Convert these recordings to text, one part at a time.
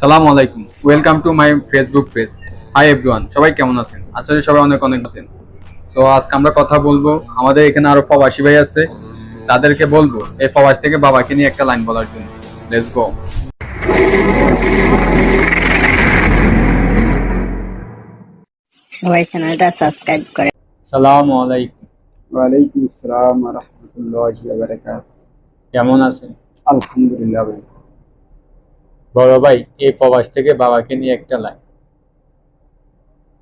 সালাম আলাইকুম। Welcome to my Facebook page hi everyone সবাই কেমন আছেন? আসলে সবাই অনেক অনেক আছেন। সো আজকে আমরা কথা বলব আমাদের এখানে আরও প্রবাসী ভাই আছে। তাদেরকে বলব এই প্রবাস থেকে বাবাকে নিয়ে একটা লাইন বলার জন্য। লেটস গো সবাই চ্যানেলটা সাবস্ক্রাইব করে। সালাম আলাইকুম। ওয়ালাইকুম আসসালাম রহমতুল্লাহ বারাকাত কেমন আছেন? আলহামদুলিল্লাহ ভাই বড় ভাই এই প্রবাস থেকে বাবাকে নিয়ে একটা লাইন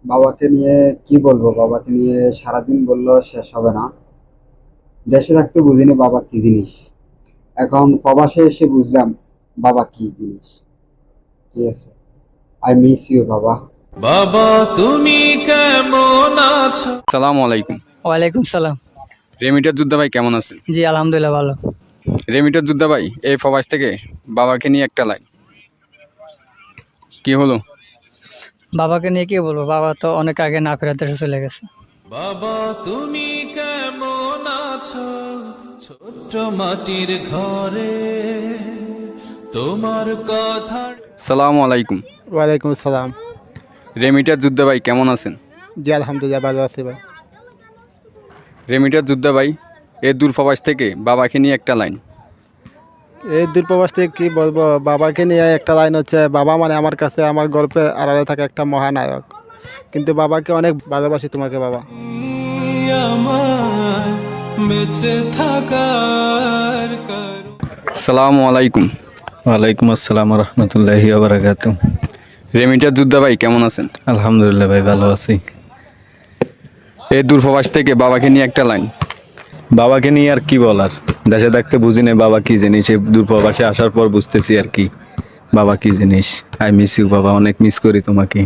বাবাকে নিয়ে কি বলব? বাবাকে নিয়ে সারাদিন বলল শেষ হবে না। দেশে থাকতে বুঝিনি বাবা কি জিনিস। এখন প্রবাসে এসে বুঝলাম বাবা কি জিনিস। ঠিক আছে। আই মিস ইউ বাবা। বাবা তুমি কেমন আছো? সালাম আলাইকুম। ওয়ালাইকুম সালাম। রেমিটার যোদ্ধা ভাই কেমন আছেন? জি আলহামদুলিল্লাহ ভালো। রেমিটার যোদ্ধা ভাই এই প্রবাস থেকে বাবাকে নিয়ে একটা লাইন কি হলো? বাবাকে নিয়ে কি বলব? বাবা তো অনেক আগে না ফেরার দেশে চলে গেছে। বাবা তুমি কেমন আছো? ছোট্ট মাটির ঘরে তোমার কথা সালাম আলাইকুম। ওয়ালাইকুম আসসালাম রেমিটার যোদ্ধা ভাই কেমন আছেন? জি আলহামদুলিল্লাহ ভালো আছি ভাই। রেমিটার যোদ্ধা ভাই এ দূর প্রবাস থেকে বাবাকে নিয়ে একটা লাইন। এই দূরপ্রবাস থেকে কী বলব? বাবাকে নিয়ে একটা লাইন হচ্ছে বাবা মানে আমার কাছে আমার গল্পে আড়ালে থাকা একটা মহানায়ক। কিন্তু বাবাকে অনেক ভালোবাসি তোমাকে বাবা। বেঁচে থাকার কারণ সালাম আলাইকুম। ওয়ালাইকুম আসসালাম রহমতুল্লাহি আবরাকাত রেমিটার যোদ্ধা ভাই কেমন আছেন? আলহামদুলিল্লাহ ভাই ভালো আছি। এই দূরপ্রবাস থেকে বাবাকে নিয়ে একটা লাইন। বাবাকে নিয়ে আর কি বলার? দেশে থাকতে বুঝি না বাবা কি জিনিস? এই দূরপ্রবাসে আসার পর বুঝতেছি আর কি। বাবা কি জিনিস? আই মিস ইউ বাবা অনেক মিস করি তোমাকে।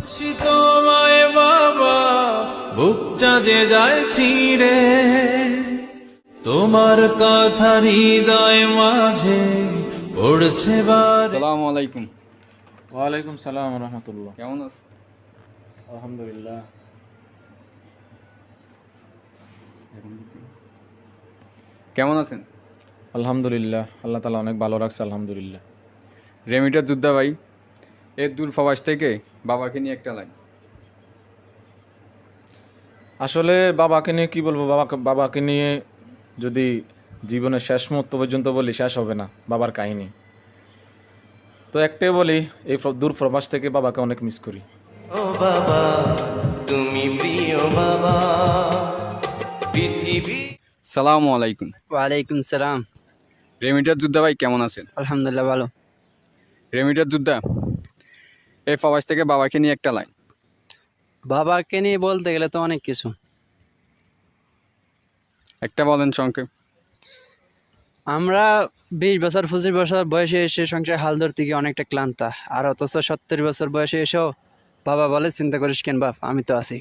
তোমায় বাবা বুকটা যে যায় ছিঁড়ে তোমার কথা হৃদয় মাঝে পড়ছে বার। সালাম আলাইকুম। ওয়ালাইকুম সালাম রহমতুল্লাহ। কেমন আছেন আলহামদুলিল্লাহ। কেমন আছেন? আলহামদুলিল্লাহ আল্লাহ তালা অনেক ভালো রাখছে আলহামদুলিল্লাহ। রেমিটার যোদ্ধা ভাই এ দূর প্রবাস থেকে বাবাকে নিয়ে একটা লাইন। আসলে বাবাকে নিয়ে কি বলব বাবাকে বাবাকে নিয়ে যদি জীবনের শেষ মুহূর্ত পর্যন্ত বলি শেষ হবে না বাবার কাহিনী। তো একটাই বলি এই দূর প্রবাস থেকে বাবাকে অনেক মিস করি। ও বাবা তুমি প্রিয় বাবা পৃথিবী সালাম আলাইকুম। ওয়ালাইকুম সালাম। রেমিটার যোদ্ধা ভাই কেমন আছেন? আলহামদুলিল্লাহ ভালো। রেমিটার যোদ্ধা এই প্রবাস থেকে বাবাকে নিয়ে একটা লাইন বাবাকে নিয়ে বলতে গেলে তো অনেক কিছু। একটা বলেন সংক্ষেপ। আমরা বিশ বছর পঁচিশ বছর বয়সে এসে সংসারে হাল ধরতে গিয়ে অনেকটা ক্লান্ত। আর অথচ সত্তর বছর বয়সে এসেও বাবা বলে চিন্তা করিস কেন বাপ আমি তো আছি।